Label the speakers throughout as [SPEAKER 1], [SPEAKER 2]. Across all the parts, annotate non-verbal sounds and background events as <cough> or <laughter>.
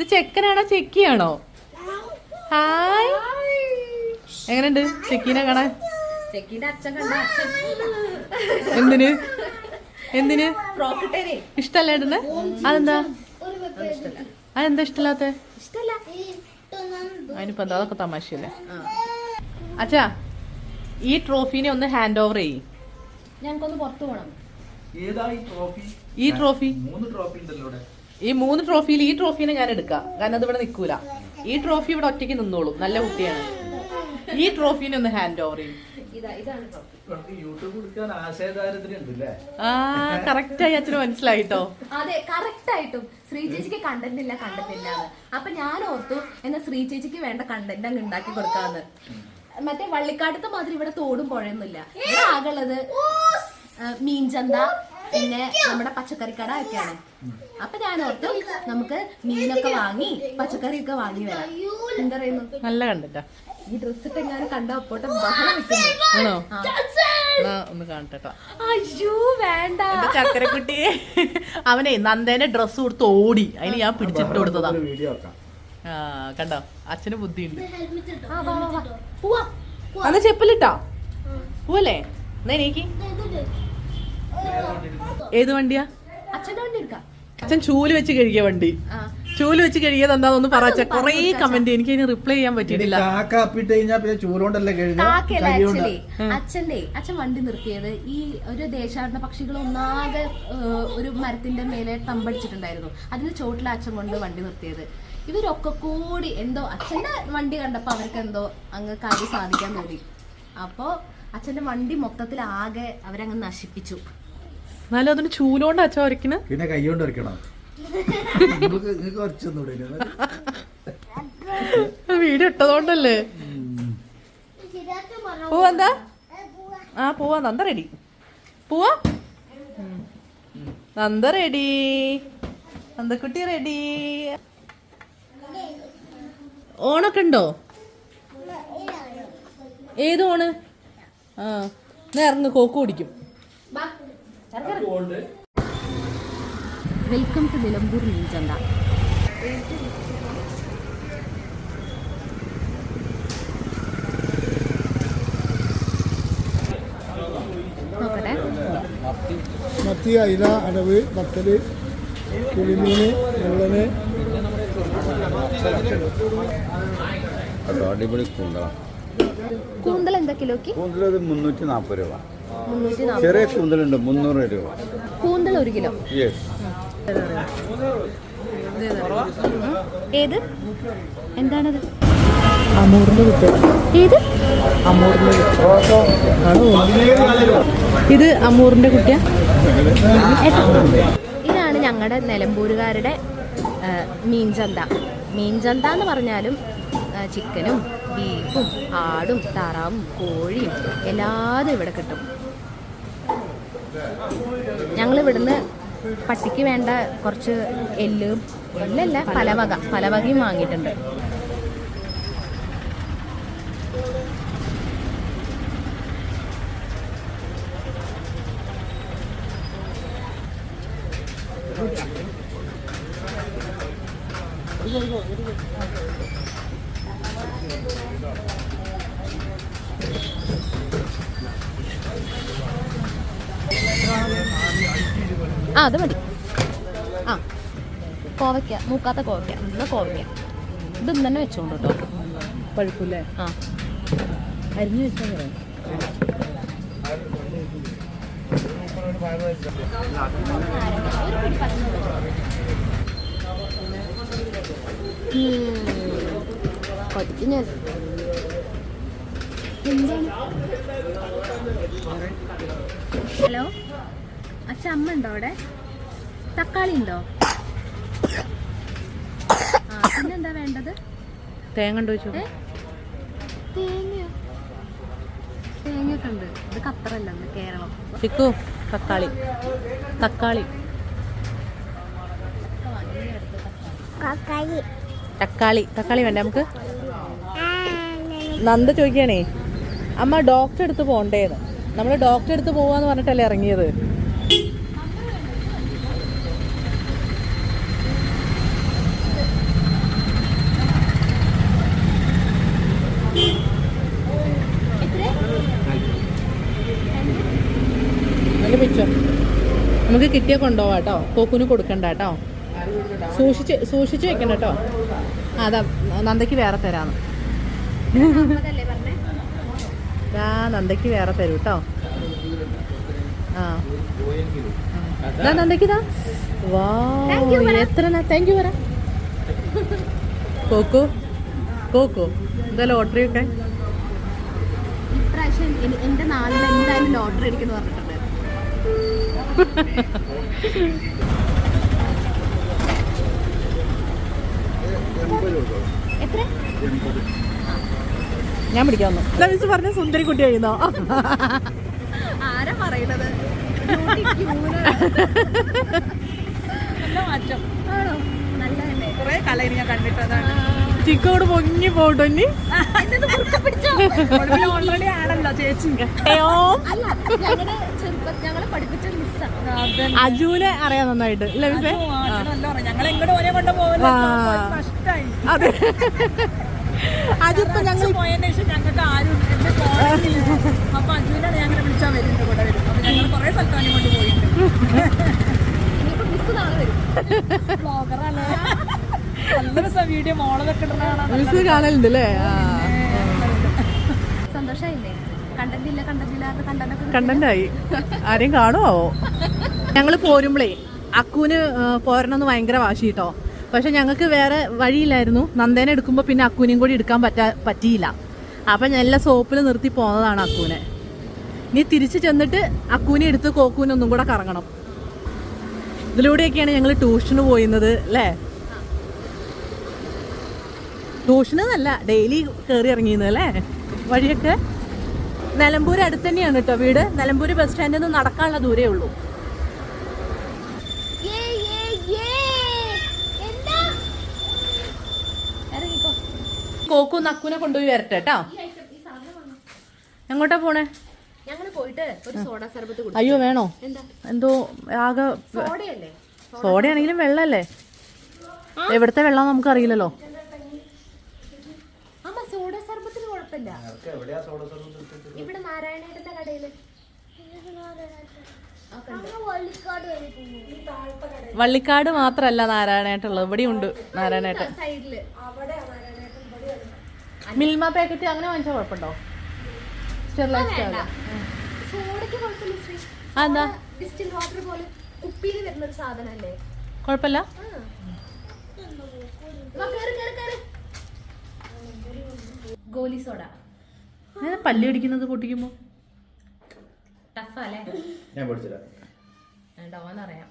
[SPEAKER 1] ഇത് ചെക്കനാണോ? ചെക്കിയാണോ? ഹായ്. എങ്ങനെയുണ്ട്? ചെക്കീനെ കാണാൻ?
[SPEAKER 2] ചെക്കിന്റെ അച്ഛൻ കണ്ട? അച്ഛൻ.
[SPEAKER 1] എന്തിന്? എന്തിന്? ഇഷ്ടല്ല ഏട്ടന് അതെന്താ? അതെന്താ ഇഷ്ടല്ലാത്ത?
[SPEAKER 2] ഇഷ്ടല്ല.
[SPEAKER 1] അതിനിപ്പോ എന്താ അതൊക്കെ തമാശയല്ലേ? അച്ഛാ ഈ ട്രോഫീനെ ഒന്ന് ഹാൻഡ് ഓവർ ചെയ്യ്.
[SPEAKER 2] ഞങ്ങൾക്കൊന്ന് പുറത്തു പോകണം
[SPEAKER 3] ഏതാ ഈ ട്രോഫി?
[SPEAKER 1] ഈ ട്രോഫി?
[SPEAKER 3] മൂന്ന് ട്രോഫി ഉണ്ടല്ലോ ഇവിടെ.
[SPEAKER 1] ഈ മൂന്ന് ട്രോഫിയിൽ ഈ ട്രോഫീനെ ഞാൻ എടുക്കാം. കാരണം അത് ഇവിടെ നിൽക്കൂല ഈ ട്രോഫി ഇവിടെ ഒറ്റയ്ക്ക് നിന്നോളും. നല്ല കുട്ടിയാണ്. ഈ ട്രോഫീനെ ഒന്ന് ഹാൻഡ് ഓവർ ചെയ്യും.
[SPEAKER 2] ഇതാ ഇതാണ് ട്രോഫി.
[SPEAKER 3] ഇവർക്ക് യൂട്യൂബ് എടുക്കാൻ ആശയദാരിദ്ര്യം ഉണ്ടല്ലേ
[SPEAKER 1] ആ കറക്റ്റായി അച്ഛന് മനസ്സിലായിട്ടോ?
[SPEAKER 2] അതെ കറക്റ്റ് ആയിട്ടും. ശ്രീ ചേച്ചിക്ക് കണ്ടന്റ് ഇല്ല കണ്ടന്റ് അപ്പൊ ഞാൻ ഓർത്തു എന്നാ ശ്രീ ചേച്ചിക്ക് വേണ്ട കണ്ടന്റ് അങ്ങ് ഉണ്ടാക്കി കൊടുക്കാന്ന്. മറ്റേ വള്ളിക്കാട്ടത്തെ മാതിരി ഇവിടെ തോടും പുഴയൊന്നുമില്ല. ഇവിടെ ആകെയുള്ളത് ആ, മീൻചന്ത പിന്നെ നമ്മുടെ പച്ചക്കറിക്കട ഒക്കെയാണ്. അപ്പൊ ഞാൻ ഓർത്തു നമുക്ക് മീനൊക്കെ വാങ്ങി പച്ചക്കറിയൊക്കെ വാങ്ങി വരാം. എന്താ പറയുന്നു
[SPEAKER 1] നല്ല കണ്ടിട്ടാ.
[SPEAKER 2] ഈ ഡ്രസ് ഇട്ട് എങ്ങനെ കണ്ട അപ്പോട്ടെ ബഹളം വെക്കുന്നു
[SPEAKER 1] ആണോ?
[SPEAKER 2] ആ.
[SPEAKER 1] ഒന്ന് കാണട്ടെ
[SPEAKER 2] അയ്യോ വേണ്ട.
[SPEAKER 1] ചക്കരക്കുട്ടി. അവനെ നന്ദേനെ ഡ്രസ് കൊടുത്ത് ഓടി. അതിന് ഞാൻ പിടിച്ചിട്ട് കൊടുത്തതാ. കണ്ടോ? അച്ഛന് ബുദ്ധിയുണ്ട്. അന്ന് ചെപ്പലിട്ടാ? പോവല്ലേ? എന്നാ എനിക്ക് ഏത് വണ്ടിയാ? അച്ഛൻ ചൂൽ വെച്ച് കഴുകിയ വണ്ടി. ചൂൽ വെച്ച് കഴുകിയത് എന്താണെന്ന് പറച്ച കൊറേ കമന്റ് എനിക്ക് അതിന് റിപ്ലൈ ചെയ്യാൻ
[SPEAKER 3] പറ്റിയില്ല
[SPEAKER 1] പറ്റിയിട്ടില്ല
[SPEAKER 2] അച്ഛന്റെ അച്ഛൻ വണ്ടി നിർത്തിയത് ഈ ഒരു ദേശാടന പക്ഷികൾ ഒന്നാകെ ഒരു മരത്തിന്റെ മേലെ തമ്പടിച്ചിട്ടുണ്ടായിരുന്നു. അതിന് ചോട്ടിൽ അച്ഛൻ കൊണ്ട് വണ്ടി നിർത്തിയത്. ഇവരൊക്കെ കൂടി എന്തോ അച്ഛന്റെ വണ്ടി കണ്ടപ്പോ അവർക്ക് എന്തോ അങ്ങ് കാര്യം സാധിക്കാൻ തോന്നി. അപ്പോ അച്ഛന്റെ വണ്ടി മൊത്തത്തിൽ ആകെ അവരങ്ങ് നശിപ്പിച്ചു.
[SPEAKER 1] എന്നാലും അതിന് ചൂലോണ്ട് അച്ഛ വരയ്ക്കണ
[SPEAKER 3] പിന്നെ കൈ കൊണ്ട് വരയ്ക്കണം നിങ്ങൾക്ക് നിങ്ങൾക്ക് കുറച്ചൊന്നുകൂടെ
[SPEAKER 1] വീഡിയോ ഇട്ടതുകൊണ്ടല്ലേ? പൂവ എന്താ? ആ പോവാ നന്ദ റെഡി. പോവാ. നന്ദ റെഡി. നന്ദക്കുട്ടി റെഡി. ഓണൊക്കെ ഉണ്ടോ? ഏത് ഓണ്? ആ ഇറങ്ങ് കോക്ക് കുടിക്കും.
[SPEAKER 2] വെൽക്കം ടു നിലമ്പൂർ മീൻചന്ത
[SPEAKER 4] മത്തി അയില അടവ് ബത്തൽ കിളിമീന് മുള്ളന്.
[SPEAKER 5] അടിപൊളി
[SPEAKER 2] കൂന്തൽ എന്താ കിലോക്ക്
[SPEAKER 5] കൂന്തൽ മുന്നൂറ്റി നാൽപ്പത് രൂപ. ചെറിയ കൂന്തലുണ്ട് മുന്നൂറ് രൂപ.
[SPEAKER 2] കൂന്തൽ ഒരു കിലോ.
[SPEAKER 5] യെസ്
[SPEAKER 2] ഏത്? എന്താണത്?
[SPEAKER 4] അമൂറിന്റെ
[SPEAKER 2] ഏത്?
[SPEAKER 4] അമൂറിന്റെ
[SPEAKER 1] ഇത് അമൂറിന്റെ കുട്ടിയാ?
[SPEAKER 2] ഇതാണ് ഞങ്ങളുടെ നിലമ്പൂരുകാരുടെ മീൻചന്ത. മീൻചന്ത എന്ന് പറഞ്ഞാലും ചിക്കനും ബീഫും ആടും താറാവും കോഴിയും എല്ലാതും ഇവിടെ കിട്ടും. ഞങ്ങൾ ഇവിടുന്ന് പട്ടിക്ക് വേണ്ട കുറച്ച് എല്ലും എല്ലല്ല പലവക. പലവകയും വാങ്ങിയിട്ടുണ്ട്. ആ അത് മതി. ആ കോവയ്ക്ക മൂക്കാത്ത കോവയ്ക്ക നല്ല കോവയ്ക്ക. ഇത് ഇന്ന് തന്നെ വെച്ചോണ്ട് കേട്ടോ
[SPEAKER 1] പഴുക്കൂലേ
[SPEAKER 2] ആ.
[SPEAKER 1] അരിഞ്ഞു വെച്ചാൽ
[SPEAKER 2] കൊച്ചു ഞാൻ. ഹലോ? അച്ഛ അമ്മ ഉണ്ടോ അവിടെ? തക്കാളി ഉണ്ടോ ആ പിന്നെന്താ വേണ്ടത്?
[SPEAKER 1] തേങ്ങ ഉണ്ടോ ചോദിച്ചു?
[SPEAKER 2] ഏ? തേങ്ങ തേങ്ങയൊക്കെ ഉണ്ട് ഇത് ഖത്തറല്ല ഇത് കേരളം.
[SPEAKER 1] ചിക്കു തക്കാളി. തക്കാളി. തക്കാളി. തക്കാളി. വേണ്ട നമുക്ക്? നന്ദ ചോദിക്കണേ അമ്മ ഡോക്ടറെ അടുത്ത് പോണ്ടേന്ന് നമ്മൾ ഡോക്ടറെ അടുത്ത് പോവാന്ന് പറഞ്ഞിട്ടല്ലേ ഇറങ്ങിയത്. കിട്ടിയ കൊണ്ടുപോവാ കേട്ടോ. കോക്കുന് കൊടുക്കണ്ട കേട്ടോ. സൂക്ഷിച്ച് സൂക്ഷിച്ച് വെക്കണം കേട്ടോ. അതാ നന്ദയ്ക്ക് വേറെ തരാന്ന്.
[SPEAKER 2] പറഞ്ഞേ
[SPEAKER 1] ആ നന്ദയ്ക്ക് വേറെ തരൂ കേട്ടോ. ആ. നന്ദയ്ക്ക് ഇതാ. വാ എത്ര താങ്ക് യു പറ കോക്കോ കോക്കോ എന്താ ലോട്ടറി ഒക്കെ?
[SPEAKER 2] ഇപ്രാവശ്യം എന്റെ നാളിൽ എന്തായാലും ലോട്ടറി അടിക്കുന്നു എത്ര
[SPEAKER 1] ഞാൻ പിടിക്കാവുന്നു മിസ് പറഞ്ഞ സുന്ദരി കുട്ടി കഴിയുന്നോ
[SPEAKER 2] ആരാ <laughs>
[SPEAKER 1] കണ്ടിട്ടതാണ്. ചിക്കോട് പൊങ്ങി പോട്ടോ ഇനി? ഓൾറെഡി ആണല്ലോ ചേച്ചി.
[SPEAKER 2] അല്ല ഞങ്ങളുടെ ചെറുപ്പം ഞങ്ങളെ പഠിപ്പിച്ച മിസ്സാണ്
[SPEAKER 1] അജുവിനെ അറിയാം നന്നായിട്ട്.
[SPEAKER 6] നഷ്ടമായി
[SPEAKER 1] അതെ അജുപ്പ ഞങ്ങൾ
[SPEAKER 6] വീഡിയോ
[SPEAKER 1] മോളെ കാണലുണ്ട് അല്ലേ?
[SPEAKER 2] സന്തോഷായില്ലേ?
[SPEAKER 1] കണ്ടന്റായി. ആരെയും കാണുമോ ഞങ്ങൾ പോരുമ്പളേ അക്കുവിന് പോരണമെന്ന് ഭയങ്കര വാശി കേട്ടോ പക്ഷെ ഞങ്ങൾക്ക് വേറെ വഴിയില്ലായിരുന്നു. നന്ദേനെ എടുക്കുമ്പോൾ പിന്നെ അക്കുവിനെയും കൂടി എടുക്കാൻ പറ്റാ പറ്റിയില്ല. അപ്പം എല്ലാ സോപ്പിൽ നിർത്തി പോന്നതാണ് അക്കുവിനെ. ഇനി തിരിച്ചു ചെന്നിട്ട് അക്കുവിനെ എടുത്ത് കോക്കുവിനെ ഒന്നും കൂടെ കറങ്ങണം. ഇതിലൂടെയൊക്കെയാണ് ഞങ്ങൾ ട്യൂഷന് പോയിരുന്നത് അല്ലേ? ട്യൂഷന് എന്നല്ല ഡെയിലി കയറി ഇറങ്ങിയിരുന്നത് അല്ലേ? വഴിയൊക്കെ? നിലമ്പൂർ അടുത്ത് തന്നെയാണ് കേട്ടോ വീട്. നിലമ്പൂർ ബസ് സ്റ്റാൻഡിൽ നിന്ന് നടക്കാനുള്ള ദൂരേ ഉള്ളൂ. കോക്കു നക്കുനെ കൊണ്ടുപോയി വരട്ടെ കേട്ടോ. എങ്ങോട്ടാ പോണേ? അയ്യോ വേണോ?
[SPEAKER 2] എന്താ?
[SPEAKER 1] ആകെ സോഡയാണെങ്കിലും വെള്ളല്ലേ? എവിടത്തെ വെള്ളം നമുക്ക് അറിയില്ലല്ലോ
[SPEAKER 2] അമ്മ സോഡ സർബത്തിന് കുഴപ്പമില്ല. ഇവിടെ നാരായണേട്ടന്റെ കടയിൽ.
[SPEAKER 1] വള്ളിക്കാട് മാത്രല്ല നാരായണേട്ടുള്ളത് ഇവിടെ ഉണ്ട് നാരായണേട്ടൻ. മിൽമ പാക്കറ്റ് അങ്ങനെ വാങ്ങിച്ചാൽ കുഴപ്പമുണ്ടോ?
[SPEAKER 2] ശ്രീ. ഡിസ്റ്റിൽ വാട്ടർ പോലെ കുപ്പിയിൽ വരുന്ന ഒരു സാധനല്ലേ
[SPEAKER 1] കുഴപ്പമില്ല.
[SPEAKER 2] വാ, കേറ്, കേറ്, കേറ്. ഗോലി സോഡ.
[SPEAKER 1] പല്ല് പിടിക്കുന്നത് പൊട്ടിക്കുമ്പോ?
[SPEAKER 2] ടഫല്ലേ?
[SPEAKER 3] ഞാൻ പഠിച്ചില്ല
[SPEAKER 2] ഡോന്നറിയാം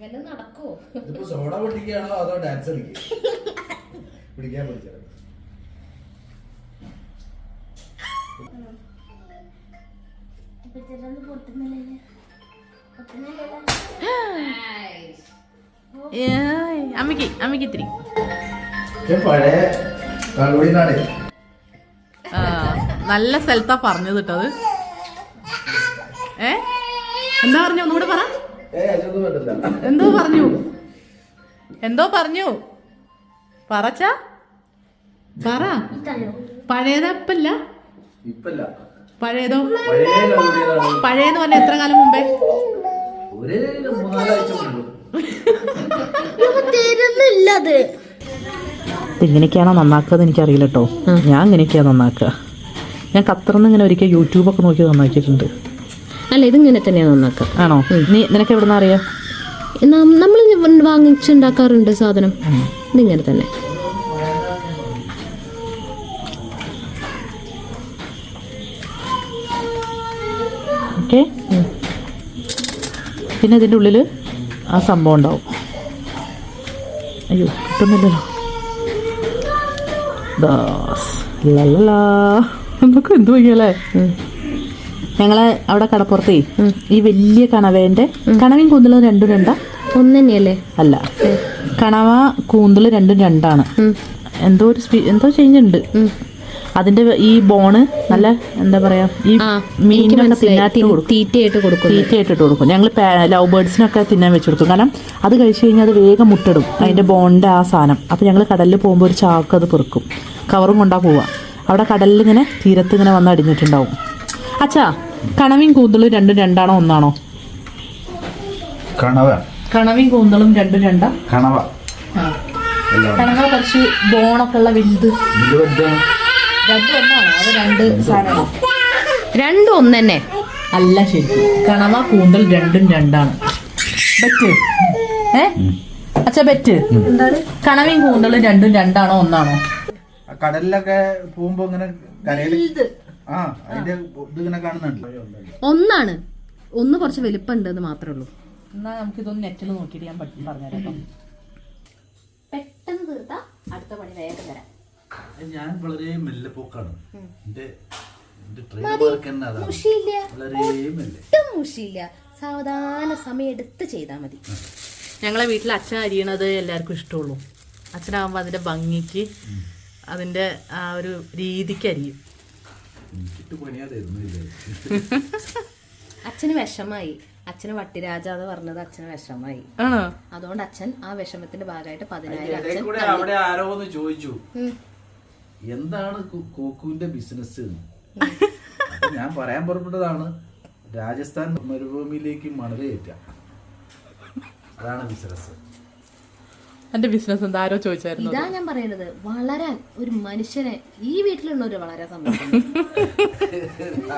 [SPEAKER 2] വല്ലതും നടക്കുവോ?
[SPEAKER 3] ഇതിപ്പോ സോഡ പൊട്ടിക്കുകയാണോ അതോ ഡാൻസ് പിടിക്കാൻ പഠിച്ചത്
[SPEAKER 1] നല്ല സ്ഥലത്താ പറഞ്ഞത് കേട്ടോ അത്. ഏ? എന്താ പറഞ്ഞു? ഒന്നുകൂടെ പറ. എന്തോ പറഞ്ഞു. എന്തോ പറഞ്ഞു. പറച്ച പറ. പഴയതപ്പല്ല.
[SPEAKER 3] ഇപ്പല്ല.
[SPEAKER 1] പഴയതോ പഴയെന്ന് പറഞ്ഞ എത്ര കാലം മുമ്പേ? ഇങ്ങനെയൊക്കെയാണോ നന്നാക്കുക എനിക്കറിയില്ല കേട്ടോ ഞാൻ ഇങ്ങനെയൊക്കെയാ നന്നാക്കുക ഞാൻ ഖത്തറിന്ന് ഇങ്ങനെ ഒരിക്കൽ യൂട്യൂബൊക്കെ നോക്കി നന്നാക്കിയിട്ടുണ്ട്.
[SPEAKER 2] അല്ല ഇതിങ്ങനെ തന്നെയാണ് നന്നാക്കുക
[SPEAKER 1] ആണോ? നീ നിനക്ക് എവിടെ നിന്നറിയാം
[SPEAKER 2] നമ്മൾ വാങ്ങിച്ചുണ്ടാക്കാറുണ്ട് സാധനം. ഇതിങ്ങനെ തന്നെ.
[SPEAKER 1] ഓക്കെ. പിന്നെ ഇതിന്റെ ഉള്ളിൽ ആ സംഭവം ഉണ്ടാവും. അയ്യോ കിട്ടുന്നില്ലല്ലോ. ദാസ്. നമുക്ക് എന്ത് വയ്യല്ലേ ഞങ്ങളെ അവിടെ കടപ്പുറത്തേ ഈ വലിയ കണവേന്റെ കണവയും കൂന്തലും രണ്ടും രണ്ടാ?
[SPEAKER 2] ഒന്ന് തന്നെയല്ലേ?
[SPEAKER 1] അല്ല. കണവ കൂന്തൽ രണ്ടും രണ്ടാണ്. എന്തോ ഒരു എന്തോ ചേഞ്ച് ഉണ്ട്. അതിന്റെ ഈ ബോണ് നല്ല എന്താ പറയാ ഈ മീനിനൊക്കെ തിന്നാട്ട് കൊടുക്കും.
[SPEAKER 2] തീറ്റയായിട്ട് കൊടുക്കും
[SPEAKER 1] തീറ്റയായിട്ട് ഇട്ട് കൊടുക്കും. ഞങ്ങൾ ലവ് ബേർഡ്സിനൊക്കെ തിന്നാൻ വെച്ച് കൊടുക്കും. കാരണം അത് കഴിച്ചു കഴിഞ്ഞാൽ അത് വേഗം മുട്ടിടും അതിന്റെ ബോണിന്റെ ആ സാധനം. അപ്പൊ ഞങ്ങൾ കടലിൽ പോകുമ്പോൾ ഒരു ചാക്ക് അത് പെറുക്കും. കവറും കൊണ്ടാ പോവാ. അവിടെ കടലിൽ ഇങ്ങനെ തീരത്ത് ഇങ്ങനെ വന്ന് അടിഞ്ഞിട്ടുണ്ടാവും. അച്ഛാ കണവയും കൂന്തളും രണ്ടും രണ്ടാണോ ഒന്നാണോ?
[SPEAKER 5] കണവ.
[SPEAKER 1] കണവയും കൂന്തളും രണ്ടും രണ്ടാ?
[SPEAKER 5] കണവ.
[SPEAKER 1] കണവ കുറച്ച് ബോണൊക്കെ ഉള്ള വലുത്. രണ്ടും ഒന്നാണോ അത് രണ്ട് സാധനമാണോ
[SPEAKER 2] രണ്ടും ഒന്ന് തന്നെ
[SPEAKER 1] അല്ല ശരി. കണവ കൂന്തൽ രണ്ടും രണ്ടാണ്. ബെറ്റ്. ഏ? അച്ഛ ബെറ്റ്.
[SPEAKER 2] എന്താണ്?
[SPEAKER 1] കണവയും കൂന്തളും രണ്ടും രണ്ടാണോ ഒന്നാണോ?
[SPEAKER 3] കടലിലൊക്കെ പോകുമ്പോ ഇങ്ങനെ ആ അതിന്റെ ഇത് ഇങ്ങനെ കാണുന്നുണ്ട്.
[SPEAKER 2] ഒന്നാണ്. ഒന്ന് കുറച്ച് വലിപ്പമുണ്ട് എന്ന് മാത്രമേ ഉള്ളൂ.
[SPEAKER 1] എന്നാ നമുക്ക് ഇതൊന്ന് നെറ്റിൽ നോക്കിയിട്ട് ഞാൻ പറഞ്ഞു പറഞ്ഞുതരാം
[SPEAKER 2] പെട്ടെന്ന് തീർത്താ അടുത്ത പണി വേഗം തരാം.
[SPEAKER 3] ഞാൻ വളരെ മെല്ലെ പോക്കാണ്. എന്റെ
[SPEAKER 2] സാവധാന സമയം എടുത്ത് ചെയ്താൽ മതി.
[SPEAKER 1] ഞങ്ങളെ വീട്ടിൽ അച്ഛൻ അരിയണത് എല്ലാവർക്കും ഇഷ്ടമുള്ളൂ. അച്ഛനാകുമ്പോൾ അതിന്റെ ഭംഗിക്ക് അതിന്റെ ആ ഒരു രീതിക്ക് അരിയും. <laughs>
[SPEAKER 2] അച്ഛന് വിഷമായി. അച്ഛന് വട്ടിരാജ എന്ന് പറഞ്ഞത് അച്ഛന് വിഷമായി.
[SPEAKER 1] ആണോ?
[SPEAKER 2] അതുകൊണ്ട് അച്ഛൻ ആ വിഷമത്തിന്റെ ഭാഗമായിട്ട് പതിനായിരം അച്ഛൻ
[SPEAKER 3] കൂടെ അവിടെ ആരോ ഒന്ന് ചോദിച്ചു. എന്താണ് കോക്കുവിന്റെ ബിസിനസ് <laughs> ഞാൻ പറയാൻ പുറപ്പെട്ടതാണ്. രാജസ്ഥാൻ മരുഭൂമിയിലേക്ക് മണലേറ്റ അതാണ് ബിസിനസ്
[SPEAKER 1] എന്റെ ബിസിനസ് എന്താ? ആരോ ചോദിച്ചായിരുന്നു
[SPEAKER 2] ഇതാ ഞാൻ പറയുന്നത് വളരാൻ ഒരു മനുഷ്യനെ ഈ വീട്ടിലുള്ളവര് വളരാൻ സമ്മതിക്കുന്നു <laughs>